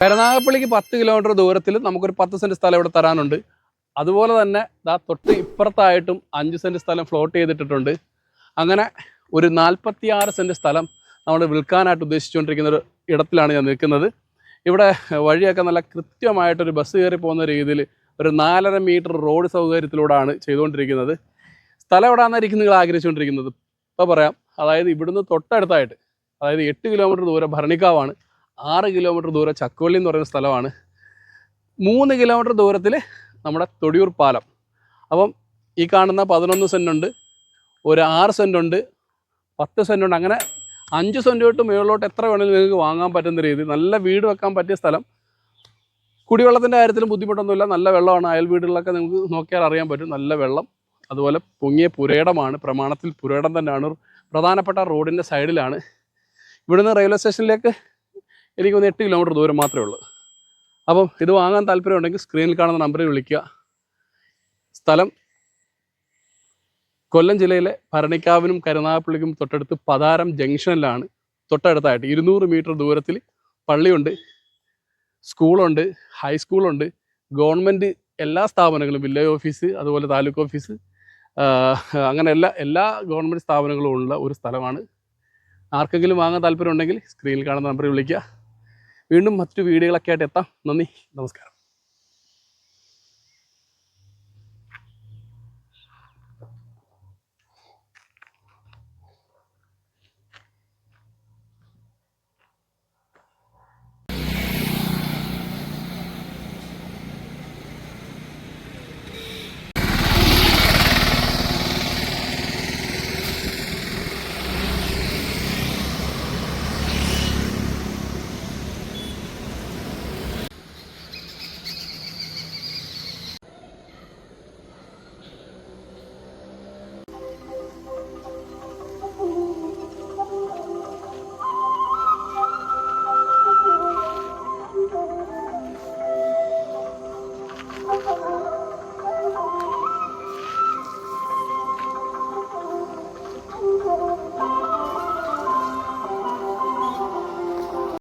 കരുനാഗപ്പള്ളിക്ക് പത്ത് കിലോമീറ്റർ ദൂരത്തിൽ നമുക്കൊരു പത്ത് സെന്റ് സ്ഥലം ഇവിടെ തരാനുണ്ട്. അതുപോലെ തന്നെ ദാ തൊട്ട് ഇപ്പുറത്തായിട്ടും അഞ്ച് സെന്റ് സ്ഥലം ഫ്ലോട്ട് ചെയ്തിട്ടിട്ടുണ്ട്. അങ്ങനെ ഒരു നാൽപ്പത്തി ആറ് സെന്റ് സ്ഥലം നമ്മൾ വിൽക്കാനായിട്ട് ഉദ്ദേശിച്ചുകൊണ്ടിരിക്കുന്ന ഒരു ഇടത്തിലാണ് ഞാൻ നിൽക്കുന്നത്. ഇവിടെ വഴിയൊക്കെ നല്ല കൃത്യമായിട്ടൊരു ബസ് കയറി പോകുന്ന രീതിയിൽ ഒരു നാലര മീറ്റർ റോഡ് സൗകര്യത്തിലൂടെയാണ് ചെയ്തുകൊണ്ടിരിക്കുന്നത്. സ്ഥലം എവിടെയാണെന്നായിരിക്കും നിങ്ങൾ ആഗ്രഹിച്ചുകൊണ്ടിരിക്കുന്നത്? ഇപ്പോൾ പറയാം. അതായത് ഇവിടുന്ന് തൊട്ടടുത്തായിട്ട് അതായത് എട്ട് കിലോമീറ്റർ ദൂരം ഭരണിക്കാവാണ്. ആറ് കിലോമീറ്റർ ദൂരം ചക്കുവള്ളി എന്ന് പറയുന്ന സ്ഥലമാണ്. മൂന്ന് കിലോമീറ്റർ ദൂരത്തിൽ നമ്മുടെ തൊടിയൂർ പാലം. അപ്പം ഈ കാണുന്ന പതിനൊന്ന് സെന്റുണ്ട് ഒരു ആറ് സെന്റുണ്ട് പത്ത് സെന്റുണ്ട് അങ്ങനെ അഞ്ച് സെന്റ് തൊട്ട് മുകളിലോട്ട് എത്ര വേണമെങ്കിലും നിങ്ങൾക്ക് വാങ്ങാൻ പറ്റുന്ന രീതി നല്ല വീട് വെക്കാൻ പറ്റിയ സ്ഥലം. കുടിവെള്ളത്തിന്റെ കാര്യത്തിലും ബുദ്ധിമുട്ടൊന്നുമില്ല. നല്ല വെള്ളമാണ്. അയൽ വീടുകളിലൊക്കെ നിങ്ങൾക്ക് നോക്കിയാൽ അറിയാൻ പറ്റും. നല്ല വെള്ളം. അതുപോലെ പൊങ്ങിയ പുരയിടമാണ്. പ്രമാണത്തിൽ പുരയിടം തന്നെയാണ്. പ്രധാനപ്പെട്ട റോഡിന്റെ സൈഡിലാണ്. ഇവിടുന്ന് റെയിൽവേ സ്റ്റേഷനിലേക്ക് എനിക്കൊന്ന് എട്ട് കിലോമീറ്റർ ദൂരം മാത്രമേ ഉള്ളൂ. അപ്പം ഇത് വാങ്ങാൻ താല്പര്യമുണ്ടെങ്കിൽ സ്ക്രീനിൽ കാണുന്ന നമ്പറിൽ വിളിക്കുക. സ്ഥലം കൊല്ലം ജില്ലയിലെ ഭരണിക്കാവിനും കരുനാഗപ്പള്ളിക്കും തൊട്ടടുത്ത് പതാരം ജംഗ്ഷനിലാണ്. തൊട്ടടുത്തായിട്ട് ഇരുന്നൂറ് മീറ്റർ ദൂരത്തിൽ പള്ളിയുണ്ട് സ്കൂളുണ്ട് ഹൈസ്കൂളുണ്ട് ഗവൺമെന്റ് എല്ലാ സ്ഥാപനങ്ങളും വില്ലേജ് ഓഫീസ് അതുപോലെ താലൂക്ക് ഓഫീസ് അങ്ങനെ എല്ലാ എല്ലാ ഗവൺമെന്റ് സ്ഥാപനങ്ങളും ഉള്ള ഒരു സ്ഥലമാണ്. ആർക്കെങ്കിലും വാങ്ങാൻ താല്പര്യമുണ്ടെങ്കിൽ സ്ക്രീനിൽ കാണുന്ന നമ്പറിൽ വിളിക്കുക. വീണ്ടും മറ്റു വീഡിയോകളൊക്കെ ആയിട്ട് എത്താം. നന്ദി. നമസ്കാരം.